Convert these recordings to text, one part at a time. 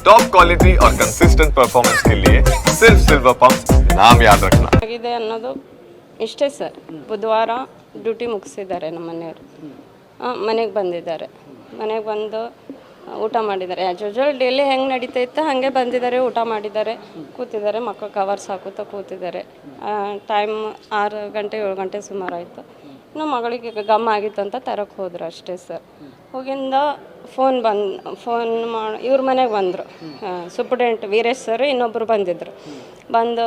Top quality और consistent performance के लिए सिर्फ सिल्वर पंप नाम याद रखना ಆಗಿದೆ ಅನ್ನೋದು ಇಷ್ಟೇ ಸರ್ ಬುಧವಾರ ಡ್ಯೂಟಿ ಮುಗಿಸಿದ್ದಾರೆ ನಮ್ಮ ಮನೆಯವರು ಮನೆಗೆ ಬಂದಿದ್ದಾರೆ ಮನೆಗೆ ಬಂದು ಆ, ಊಟ ಮಾಡಿದ್ದಾರೆ ಆ್ಯಸ್ ಯೂಶ್ವಲ್ ಡೈಲಿ ಹೆಂಗೆ ನಡೀತಾ ಇತ್ತು ಹಾಗೆ ಬಂದಿದ್ದಾರೆ ಊಟ ಮಾಡಿದ್ದಾರೆ ಕೂತಿದ್ದಾರೆ ಮಕ್ಕಳು ಕವರ್ಸ್ ಹಾಕುತ್ತಾ ಕೂತಿದ್ದಾರೆ ಟೈಮ್ ಆರು ಗಂಟೆ ಏಳು ಗಂಟೆ ಸುಮಾರು ಆಯಿತು ಇನ್ನು ಮಗಳಿಗೆ ಗಮ್ ಆಗಿತ್ತು ಅಂತ ತರಕ್ಕೆ ಹೋದ್ರು ಅಷ್ಟೇ ಸರ್. ಹೋಗಿಂದ ಫೋನ್ ಬಂದು ಫೋನ್ ಮಾಡಿ ಇವ್ರ ಮನೆಗೆ ಬಂದರು. ಸೂಪ್ರಿಡೆಂಟ್ ವೀರೇಶ್ ಸರ್ ಇನ್ನೊಬ್ಬರು ಬಂದಿದ್ದರು ಬಂದು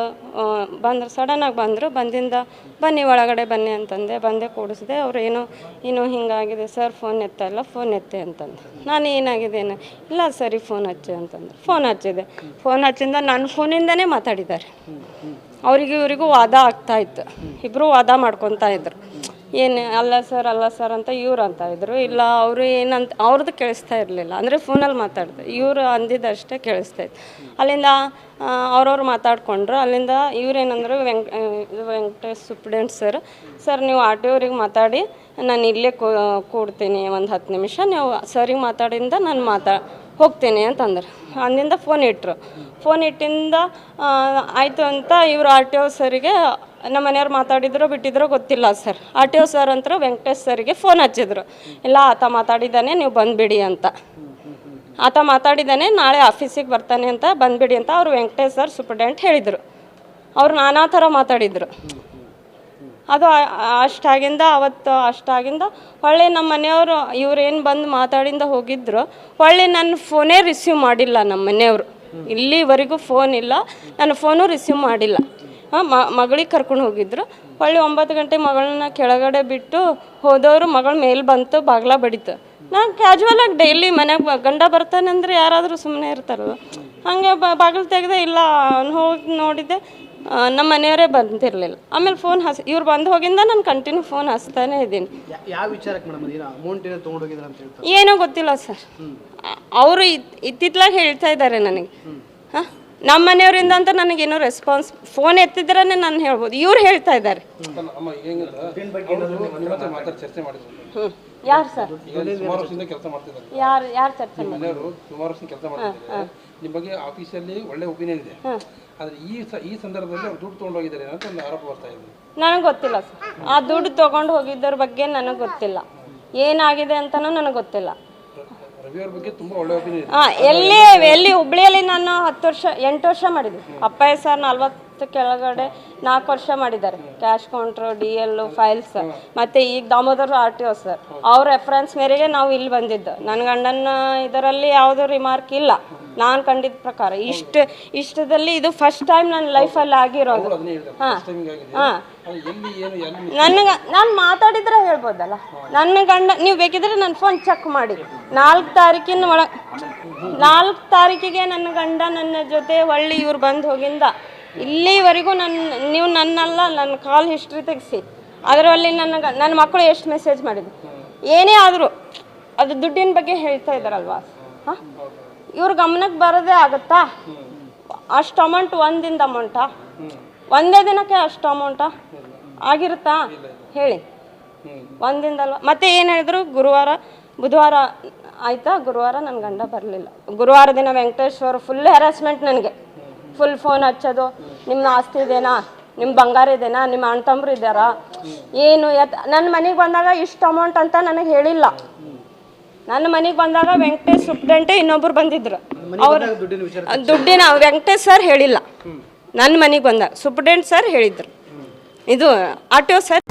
ಬಂದರು ಸಡನ್ನಾಗಿ ಬಂದರು. ಬಂದಿಂದ ಬನ್ನಿ ಒಳಗಡೆ ಬನ್ನಿ ಅಂತಂದೆ. ಬಂದೆ ಕೂಡಿಸಿದೆ. ಅವ್ರು ಏನೋ ಏನೋ ಹಿಂಗಾಗಿದೆ ಸರ್ ಫೋನ್ ಎತ್ತ ಇಲ್ಲ ಫೋನ್ ಎತ್ತೆ ಅಂತಂದು. ನಾನು ಏನಾಗಿದೆ ಏನು ಇಲ್ಲ ಸರಿ ಫೋನ್ ಹಚ್ಚೆ ಅಂತಂದ್ರು. ಫೋನ್ ಹಚ್ಚಿದೆ. ಫೋನ್ ಹಚ್ಚಿಂದ ನನ್ನ ಫೋನಿಂದನೇ ಮಾತಾಡಿದ್ದಾರೆ. ಅವರಿಗೆ ಇವರಿಗೂ ವಾದ ಆಗ್ತಾ ಇತ್ತು. ಇಬ್ಬರು ವಾದ ಮಾಡ್ಕೊತಾ ಇದ್ರು. ಏನು ಅಲ್ಲ ಸರ್ ಅಲ್ಲ ಸರ್ ಅಂತ ಇವ್ರು ಅಂತ ಇದ್ರು. ಇಲ್ಲ, ಅವರು ಏನಂತ ಅವ್ರದ್ದು ಕೇಳಿಸ್ತಾ ಇರಲಿಲ್ಲ. ಅಂದರೆ ಫೋನಲ್ಲಿ ಮಾತಾಡ್ದೆ. ಇವರು ಅಂದಿದ್ದಷ್ಟೇ ಕೇಳಿಸ್ತಾ ಇತ್ತು. ಅಲ್ಲಿಂದ ಅವ್ರವ್ರು ಮಾತಾಡ್ಕೊಂಡ್ರು. ಅಲ್ಲಿಂದ ಇವ್ರೇನಂದ್ರು, ವೆಂಕ್ ವೆಂಕಟೇಶ್ ಸುಪ್ರೆಂಟ್ ಸರ್. ಸರ್, ನೀವು ಆಟೋರಿಗೆ ಮಾತಾಡಿ. ನಾನು ಇಲ್ಲೇ ಕೂಡ್ತೀನಿ. ಒಂದು ಹತ್ತು ನಿಮಿಷ. ನೀವು ಸರಿಗೆ ಮಾತಾಡಿಂದ ನಾನು ಮಾತಾ, ಹೋಗ್ತೀನಿ ಅಂತಂದ್ರೆ. ಅಂದಿಂದ ಫೋನ್ ಇಟ್ಟರು ಫೋನ್ ಇಟ್ಟಿಂದ ಆಯಿತು ಅಂತ ಇವರು ಆರ್ ಟಿ ಓ ಸರಿಗೆ ನಮ್ಮ ಮನೆಯವ್ರು ಮಾತಾಡಿದ್ರೋ, ಬಿಟ್ಟಿದ್ರೋ, ಗೊತ್ತಿಲ್ಲ sir. R T O sir ಅಂತ ವೆಂಕಟೇಶ್ ಸರ್ಗೆ ಫೋನ್ ಹಚ್ಚಿದ್ರು. ಇಲ್ಲ, ಆತ ಮಾತಾಡಿದ್ದಾನೆ, ನೀವು ಬಂದುಬಿಡಿ ಅಂತ. ಆತ ಮಾತಾಡಿದ್ದಾನೆ, ನಾಳೆ ಆಫೀಸಿಗೆ ಬರ್ತಾನೆ ಅಂತ ಬಂದುಬಿಡಿ ಅಂತ ಅವರು ವೆಂಕಟೇಶ್ ಸರ್ ಸೂಪ್ರಿಡೆಂಟ್ ಹೇಳಿದರು. ಅವ್ರು ನಾನಾ ಥರ ಮಾತಾಡಿದರು. ಅದು ಅಷ್ಟಾಗಿಂದ ಅವತ್ತು ಅಷ್ಟಾಗಿಂದ ಹೊಳ್ಳೆ ನಮ್ಮ ಮನೆಯವರು ಇವ್ರೇನು ಬಂದು ಮಾತಾಡಿಂದ ಹೋಗಿದ್ರು. ಹೊಳ್ಳೆ ನನ್ನ ಫೋನೇ ರಿಸೀವ್ ಮಾಡಿಲ್ಲ ನಮ್ಮ ಮನೆಯವರು. ಇಲ್ಲಿವರೆಗೂ ಫೋನ್ ಇಲ್ಲ. ನನ್ನ ಫೋನು ರಿಸೀವ್ ಮಾಡಿಲ್ಲ. ಹಾಂ ಮಗಳಿಗೆ ಕರ್ಕೊಂಡು ಹೋಗಿದ್ರು. ಹೊಳ್ಳಿ ಒಂಬತ್ತು ಗಂಟೆ ಮಗಳನ್ನ ಕೆಳಗಡೆ ಬಿಟ್ಟು ಹೋದವರು ಮಗಳ ಮೇಲೆ ಬಂತು ಬಾಗ್ಲ ಬಡಿತು. ನಾನು ಕ್ಯಾಜುವಲಾಗಿ ಡೈಲಿ ಮನೆಗೆ ಗಂಡ ಬರ್ತಾನೆ ಅಂದರೆ ಯಾರಾದರೂ ಸುಮ್ಮನೆ ಇರ್ತಾರಲ್ಲ ಹಾಗೆ ಬಾಗಿಲು ತೆಗೆದೆ ಇಲ್ಲ ಹೋಗಿ ನೋಡಿದೆ ನಮ್ಮ ಮನೆಯವರೇ ಬಂದಿರಲಿಲ್ಲ. ಆಮೇಲೆ ಫೋನ್ ಹಸ್ ಇವ್ರು ಬಂದು ಹೋಗಿಂದ ನಾನು ಕಂಟಿನ್ಯೂ ಫೋನ್ ಹಚ್ತಾನೇ ಇದ್ದೀನಿ. ಏನೋ ಗೊತ್ತಿಲ್ಲ ಸರ್. ಅವರು ಇತ್ತಿತ್ಲಾಗ ಹೇಳ್ತಾ ಇದ್ದಾರೆ ನನಗೆ. ಹಾಂ? ನಮ್ಮ ಮನೆಯವರಿಂದ ಅಂತ ನನಗೇನೋ ರೆಸ್ಪಾನ್ಸ್ ಫೋನ್ ಎತ್ತಿದ್ರೆ ನಾನು ಹೇಳ್ಬೋದು. ಇವ್ರು ಹೇಳ್ತಾ ಇದ್ದಾರೆ. ಯಾರು ಸರ್? ಯಾರು ಯಾರು ಚರ್ಚೆ ನಿಮ್ಮ ಬಗ್ಗೆ ಆಫೀಸಲ್ಲಿ ಒಳ್ಳೆ ಒಪಿನಿಯನ್ ಇದೆ. ಆದ್ರೆ ಈ ಸ- ಈ ಸಂದರ್ಭದಲ್ಲಿ ಅವ್ರು ದುಡ್ಡು ತೊಗೊಂಡೋಗಿದ್ದಾರೆ ಅಂತ ಒಂದು ಆರೋಪ ಬರ್ತಾ ಇದೆ. ನನಗೆ ಗೊತ್ತಿಲ್ಲ ಸರ್. ಆ ದುಡ್ಡು ತೊಗೊಂಡು ಹೋಗಿದ್ದರ ಬಗ್ಗೆ ನನಗೆ ಗೊತ್ತಿಲ್ಲ. ಏನಾಗಿದೆ ಅಂತಾನು ನನಗೆ ಗೊತ್ತಿಲ್ಲ. ಹಾಂ ಎಲ್ಲಿ ಎಲ್ಲಿ ಹುಬ್ಳಿಯಲ್ಲಿ ನಾನು ಹತ್ತು ವರ್ಷ ಎಂಟು ವರ್ಷ ಮಾಡಿದ್ದೆ ಅಪ್ಪಯ್ಯ ಸರ್ ನಲ್ವತ್ತು ಕೆಳಗಡೆ ನಾಲ್ಕು ವರ್ಷ ಮಾಡಿದ್ದಾರೆ. Cash counter D L files ಮತ್ತು ಈಗ Damodar R T O sir ಅವ್ರ ರೆಫರೆನ್ಸ್ ಮೇರೆಗೆ ನಾವು ಇಲ್ಲಿ ಬಂದಿದ್ದು. ನನ್ನ ಗಂಡನ ಇದರಲ್ಲಿ ಯಾವುದೂ ರಿಮಾರ್ಕ್ ಇಲ್ಲ. ನಾನು ಕಂಡಿದ ಪ್ರಕಾರ ಇಷ್ಟು ಇಷ್ಟದಲ್ಲಿ ಇದು ಫಸ್ಟ್ ಟೈಮ್ ನನ್ನ ಲೈಫಲ್ಲಿ ಆಗಿರೋದು. ನನಗ ನಾನ್ ಹಾಂ. ಹಾಂ. ನನಗೆ ನಾನು ಮಾತಾಡಿದ್ರೆ ಹೇಳ್ಬೋದಲ್ಲ? ನನ್ನ ಗಂಡ ನೀವು ಬೇಕಿದ್ರೆ ನನ್ನ ಫೋನ್ ಚೆಕ್ ಮಾಡಿ. ನಾಲ್ಕು ತಾರೀಕಿನ ಒಳ ನಾಲ್ಕು ತಾರೀಕಿಗೆ ನನ್ನ ಗಂಡ ನನ್ನ ಜೊತೆ ಒಳ್ಳೆ ಇವ್ರು ಬಂದು ಹೋಗಿಂದ ಇಲ್ಲಿವರೆಗೂ ನನ್ನ ನೀವು ನನ್ನಲ್ಲ ನನ್ನ ಕಾಲ್ ಹಿಸ್ಟ್ರಿ ತೆಗೆಸಿ. ಅದರಲ್ಲಿ ನನ್ನ ನನ್ನ ಮಕ್ಕಳು ಎಷ್ಟು ಮೆಸೇಜ್ ಮಾಡಿದ್ರು? ಏನೇ ಆದರೂ ಅದು ದುಡ್ಡಿನ ಬಗ್ಗೆ ಹೇಳ್ತಾ ಇದ್ದಾರಲ್ವಾ? ಹಾಂ? ಇವ್ರ ಗಮನಕ್ಕೆ ಬರೋದೇ ಆಗುತ್ತಾ? ಅಷ್ಟು ಅಮೌಂಟ್ ಒಂದಿಂದ ಅಮೌಂಟಾ ಒಂದೇ ದಿನಕ್ಕೆ ಅಷ್ಟು ಅಮೌಂಟಾ ಆಗಿರುತ್ತಾ? ಹೇಳಿ. ಒಂದಿಂದಲ್ವ ಮತ್ತೆ ಏನು ಹೇಳಿದ್ರು? ಗುರುವಾರ, ಬುಧವಾರ ಆಯ್ತಾ? ಗುರುವಾರ ನನ್ನ ಗಂಡ ಬರಲಿಲ್ಲ. ಗುರುವಾರ ದಿನ ವೆಂಕಟೇಶ್ವರ ಫುಲ್ ಹ್ಯಾರಾಸ್ಮೆಂಟ್ ನನಗೆ. ಫುಲ್ ಫೋನ್ ಹಚ್ಚೋದು. ನಿಮ್ಮ ಆಸ್ತಿ ಇದೆನಾ? ನಿಮ್ಮ ಬಂಗಾರ ಇದೆಯಾ ನಿಮ್ಮ ಅಣ್ಣ ತಮ್ಮರು ಇದ್ದಾರಾ? ಏನು ಎತ್ ನನ್ನ ಮನೆಗೆ ಬಂದಾಗ ಇಷ್ಟು ಅಮೌಂಟ್ ಅಂತ ನನಗೆ ಹೇಳಿಲ್ಲ. ನನ್ನ ಮನೆಗೆ ಬಂದಾಗ ವೆಂಕಟೇಶ್ ಸುಪ್ರೆಂಟೆ ಇನ್ನೊಬ್ರು ಬಂದಿದ್ರು. ಅವ್ರು ದುಡ್ಡಿನ ವೆಂಕಟೇಶ್ ಸರ್ ಹೇಳಿಲ್ಲ. ನನ್ನ ಮನೆಗೆ ಬಂದಾಗ ಸುಪ್ರೆಂಟ್ ಸರ್ ಹೇಳಿದ್ರು. ಇದು ಆಟೋ ಸರ್